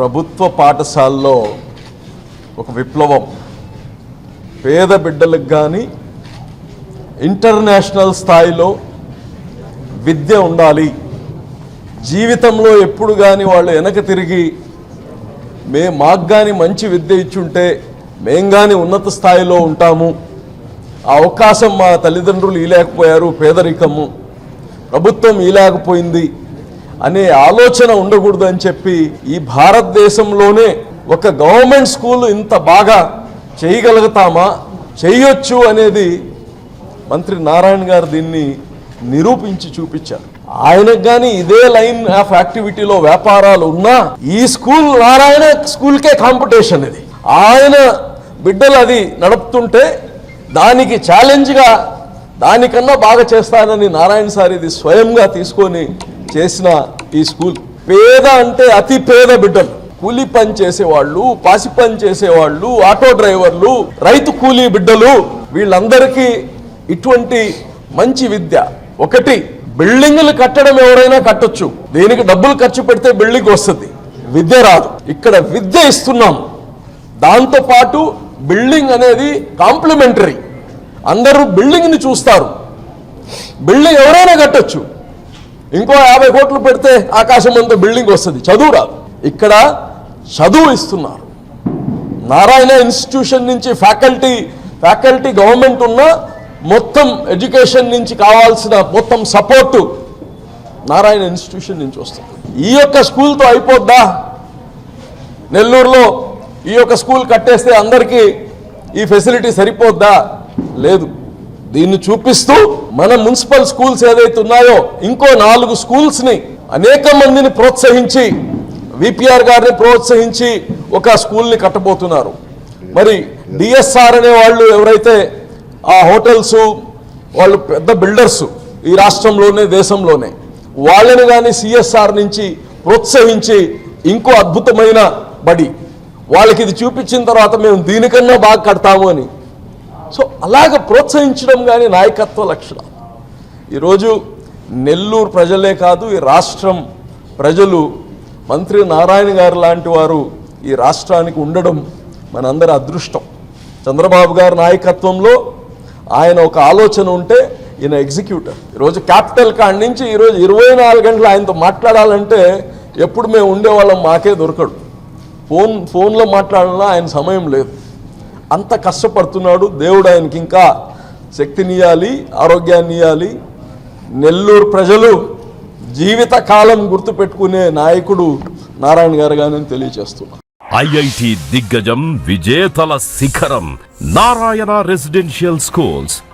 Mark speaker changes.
Speaker 1: ప్రభుత్వ పాఠశాలలో ఒక విప్లవం. పేద బిడ్డలకు కానీ ఇంటర్నేషనల్ స్థాయిలో విద్య ఉండాలి. జీవితంలో ఎప్పుడు కానీ వాళ్ళు వెనక తిరిగి మే మాకు కానీ మంచి విద్య ఇచ్చుంటే మేం కానీ ఉన్నత స్థాయిలో ఉంటాము. ఆ అవకాశం మా తల్లిదండ్రులు ఇలేకపోయారు పేదరికము. ప్రభుత్వం ఇలేకపోయింది అనే ఆలోచన ఉండకూడదు అని చెప్పి ఈ భారతదేశంలోనే ఒక గవర్నమెంట్ స్కూల్ ఇంత బాగా చేయగలుగుతామా? చేయొచ్చు అనేది మంత్రి నారాయణ గారు దీన్ని నిరూపించి చూపించారు. ఆయనకు కానీ ఇదే లైన్ ఆఫ్ యాక్టివిటీలో వ్యాపారాలు ఉన్నా ఈ స్కూల్ నారాయణ స్కూల్కే కాంపిటీషన్ ఇది. ఆయన బిడ్డలు అది నడుపుతుంటే దానికి ఛాలెంజ్గా దానికన్నా బాగా చేస్తానని నారాయణ సార్ ఇది స్వయంగా తీసుకొని చేసిన ఈ స్కూల్ పేద అంటే అతి పేద బిడ్డలు. కూలీ పని చేసేవాళ్ళు పాసి పని చేసేవాళ్ళు ఆటో డ్రైవర్లు రైతు కూలీ బిడ్డలు వీళ్ళందరికీ ఇటువంటి మంచి విద్య. ఒకటి బిల్డింగులు కట్టడం ఎవరైనా కట్టొచ్చు. దీనికి డబ్బులు ఖర్చు పెడితే బిల్డింగ్ వస్తుంది. విద్య రాదు. ఇక్కడ విద్య ఇస్తున్నాం. దాంతో పాటు బిల్డింగ్ అనేది కాంప్లిమెంటరీ. అందరూ బిల్డింగ్ని చూస్తారు. బిల్డింగ్ ఎవరైనా కట్టొచ్చు. ఇంకో యాభై కోట్లు పెడితే ఆకాశం అంత బిల్డింగ్ వస్తుంది. చదువు రాదు. ఇక్కడ చదువు ఇస్తున్నారు. నారాయణ ఇన్స్టిట్యూషన్ నుంచి ఫ్యాకల్టీ ఫ్యాకల్టీ గవర్నమెంట్ ఉన్న మొత్తం ఎడ్యుకేషన్ నుంచి కావాల్సిన మొత్తం సపోర్టు నారాయణ ఇన్స్టిట్యూషన్ నుంచి వస్తుంది. ఈ యొక్క స్కూల్తో అయిపోద్దా? నెల్లూరులో ఈ యొక్క స్కూల్ కట్టేస్తే అందరికీ ఈ ఫెసిలిటీ సరిపోద్దా? లేదు. దీన్ని చూపిస్తూ మన మున్సిపల్ స్కూల్స్ ఏదైతే ఉన్నాయో ఇంకో నాలుగు స్కూల్స్ని అనేక మందిని ప్రోత్సహించి విపిఆర్ గారిని ప్రోత్సహించి ఒక స్కూల్ని కట్టబోతున్నారు. మరి డిఎస్ఆర్ అనే వాళ్ళు ఎవరైతే ఆ హోటల్స్ వాళ్ళు పెద్ద బిల్డర్స్ ఈ రాష్ట్రంలోనే దేశంలోనే వాళ్ళని కానీ సిఎస్ఆర్ నుంచి ప్రోత్సహించి ఇంకో అద్భుతమైన బడి. వాళ్ళకి ఇది చూపించిన తర్వాత మేము దీనికన్నా బాగా కడతాము అని సో అలాగ ప్రోత్సహించడం కానీ నాయకత్వ లక్షణం. ఈరోజు నెల్లూరు ప్రజలే కాదు ఈ రాష్ట్రం ప్రజలు మంత్రి నారాయణ గారు లాంటి వారు ఈ రాష్ట్రానికి ఉండడం మనందరి అదృష్టం. చంద్రబాబు గారి నాయకత్వంలో ఆయన ఒక ఆలోచన ఉంటే ఈయన ఎగ్జిక్యూటర్. ఈరోజు క్యాపిటల్ కాడి నుంచి ఈరోజు ఇరవై నాలుగు గంటలు ఆయనతో మాట్లాడాలంటే ఎప్పుడు మేము ఉండేవాళ్ళం మాకే దొరకడు. ఫోన్ ఫోన్లో మాట్లాడాలన్నా ఆయన సమయం లేదు. అంత కష్టపడుతున్నాడు దేవుడు ఆయనకి ఇంకా శక్తినియాలి ఆరోగ్యాన్ని ఇవ్వాలి నెల్లూరు ప్రజలు జీవితకాలం గుర్తుపెట్టుకునే నాయకుడు నారాయణ గారు గాని తెలియజేస్తున్నా.
Speaker 2: ఐఐటి దిగ్గజం విజేతల శిఖరం నారాయణ రెసిడెన్షియల్ స్కూల్స్.